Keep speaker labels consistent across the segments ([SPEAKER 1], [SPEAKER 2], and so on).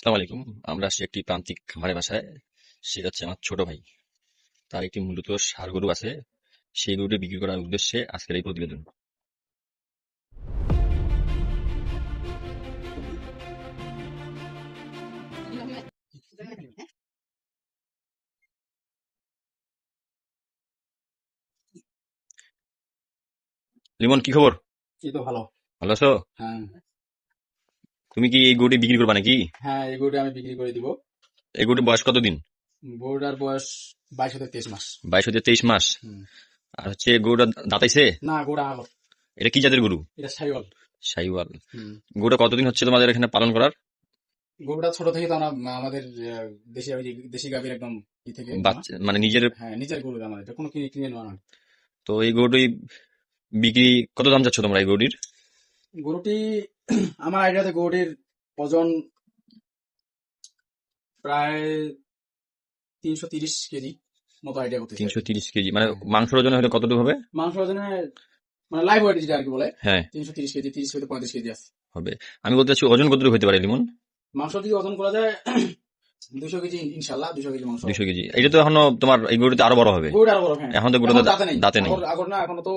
[SPEAKER 1] আসসালামু আলাইকুম। আমরা আসছি একটি প্রান্তিক খামারের বাসায়। সে হচ্ছে আমার ছোট ভাই। তার একটি মূলত ষাড় গরু আছে। সেই গরুটি বিক্রি করার উদ্দেশ্যে আজকের এই প্রতিবেদন। লিমন কি খবর?
[SPEAKER 2] এই তো ভালো।
[SPEAKER 1] ভালো আছো?
[SPEAKER 2] হ্যাঁ।
[SPEAKER 1] তুমি কি এই গরুটি বিক্রি করবা নাকি?
[SPEAKER 2] হ্যাঁ এই গরুটা আমি বিক্রি করে দিব।
[SPEAKER 1] এই গরুটির বয়স কতদিন?
[SPEAKER 2] গরুটার বয়স বাইশ হতে তেইশ মাস।
[SPEAKER 1] বাইশ হতে তেইশ মাস। আর হচ্ছে গরুটা দাঁতাইছে?
[SPEAKER 2] না গরুটা আলো।
[SPEAKER 1] এটা কি জাতের গরু?
[SPEAKER 2] এটা সাইওয়াল।
[SPEAKER 1] সাইওয়াল। গরুটা কতদিন হচ্ছে তোমাদের এখানে পালন করার?
[SPEAKER 2] গরুটা ছোট থেকে তো আমরা আমাদের দেশি দেশি গাভীর একদম ই থেকে
[SPEAKER 1] বাচ্চা মানে নিজের
[SPEAKER 2] হ্যাঁ নিজের গরু আমাদের। এটা কোনো কিনে কিনে নেওয়া নয়।
[SPEAKER 1] তো এই গরুটি বিক্রি কত দাম চাচ্ছ তোমরা এই গরুটির?
[SPEAKER 2] গরুটি আমার আইডিয়াতে গরুটির ওজন প্রায় তিনশো তিরিশ কেজি মতো আইডিয়া করতে
[SPEAKER 1] তিনশো তিরিশ কেজি। মানে মাংসের ওজন হলে কতটুকু হবে?
[SPEAKER 2] ওজনে মানে লাইভ ওয়েট যেটা আর কি বলে
[SPEAKER 1] হ্যাঁ।
[SPEAKER 2] তিনশো তিরিশ কেজি তিরিশ থেকে পঁয়ত্রিশ কেজি আছে।
[SPEAKER 1] হবে। আমি বলতে চাচ্ছি ওজন কতটুকু হতে পারে লিমন?
[SPEAKER 2] মাংস যদি ওজন করা যায় দুশো কেজি ইনশাল্লাহ দুশো কেজি মাংস।
[SPEAKER 1] দুইশো কেজি। এটা তো এখনও তোমার এই গরুটি আরও বড় হবে।
[SPEAKER 2] গরুটা আরও বড় হ্যাঁ।
[SPEAKER 1] এখন তো গরুটা
[SPEAKER 2] দাঁতে নেই।
[SPEAKER 1] দাঁতে নেই।
[SPEAKER 2] আগর না এখনও তো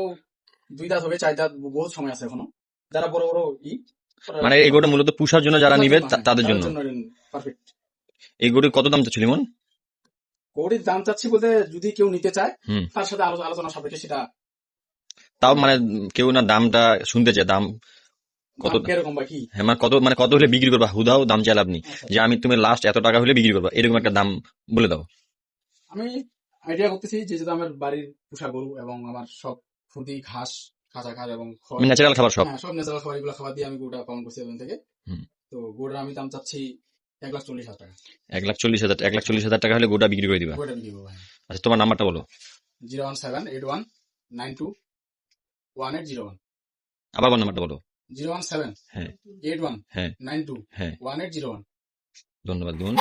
[SPEAKER 2] দুই দাঁত হবে চার দাঁত বহুত সময় আছে এখনও। যারা বড় বড় ই
[SPEAKER 1] মানে এই গরুটা মূলত পুষার জন্য যারা নিবে তাদের জন্য।
[SPEAKER 2] পারফেক্ট
[SPEAKER 1] এই গরুর কত দাম চাচ্ছ লিমন
[SPEAKER 2] গরুটির দাম চাচ্ছি বলতে যদি কেউ নিতে চায় তার সাথে আলো- আলোচনা সাপেক্ষে সেটা
[SPEAKER 1] তাও মানে কেউ না দামটা শুনতে চায় দাম কত
[SPEAKER 2] দাম বা কি?
[SPEAKER 1] হ্যাঁ মানে কত মানে কত হলে বিক্রি করবা? হুদাও দাম চাইলে আপনি
[SPEAKER 2] আচ্ছা।
[SPEAKER 1] যে আমি তুমি লাস্ট এত টাকা হলে বিক্রি করবা এরকম একটা দাম বলে দাও।
[SPEAKER 2] আমি আইডিয়া করতেছি যে যেহেতু আমার বাড়ির পোষা গরু এবং আমার সব খুদি ঘাস কাঁচা ঘাস এবং
[SPEAKER 1] ন্যাচারাল খাবার সব?
[SPEAKER 2] হ্যাঁ, সব ন্যাচারাল খাবার এগুলো খাবার দিয়ে আমি গরুটা পালন করছি এখান থেকে। তো গরুটা আমি দাম চাচ্ছি এক লাখ চল্লিশ হাজার টাকা।
[SPEAKER 1] এক লাখ চল্লিশ হাজার এক লাখ চল্লিশ হাজার টাকা হলে গোটা বিক্রি করে দিবা?
[SPEAKER 2] গরুটা বিক্রি করব
[SPEAKER 1] আচ্ছা তোমার নাম্বারটা বলো।
[SPEAKER 2] Zero one seven eight one nine two one eight zero one.
[SPEAKER 1] আবার আমার নাম্বারটা বলো।
[SPEAKER 2] জিরো ওয়ান সেভেন
[SPEAKER 1] হ্যাঁ।
[SPEAKER 2] এইট ওয়ান
[SPEAKER 1] হ্যাঁ।
[SPEAKER 2] নাইন টু
[SPEAKER 1] হ্যাঁ।
[SPEAKER 2] One eight zero one.
[SPEAKER 1] ধন্যবাদ লিমন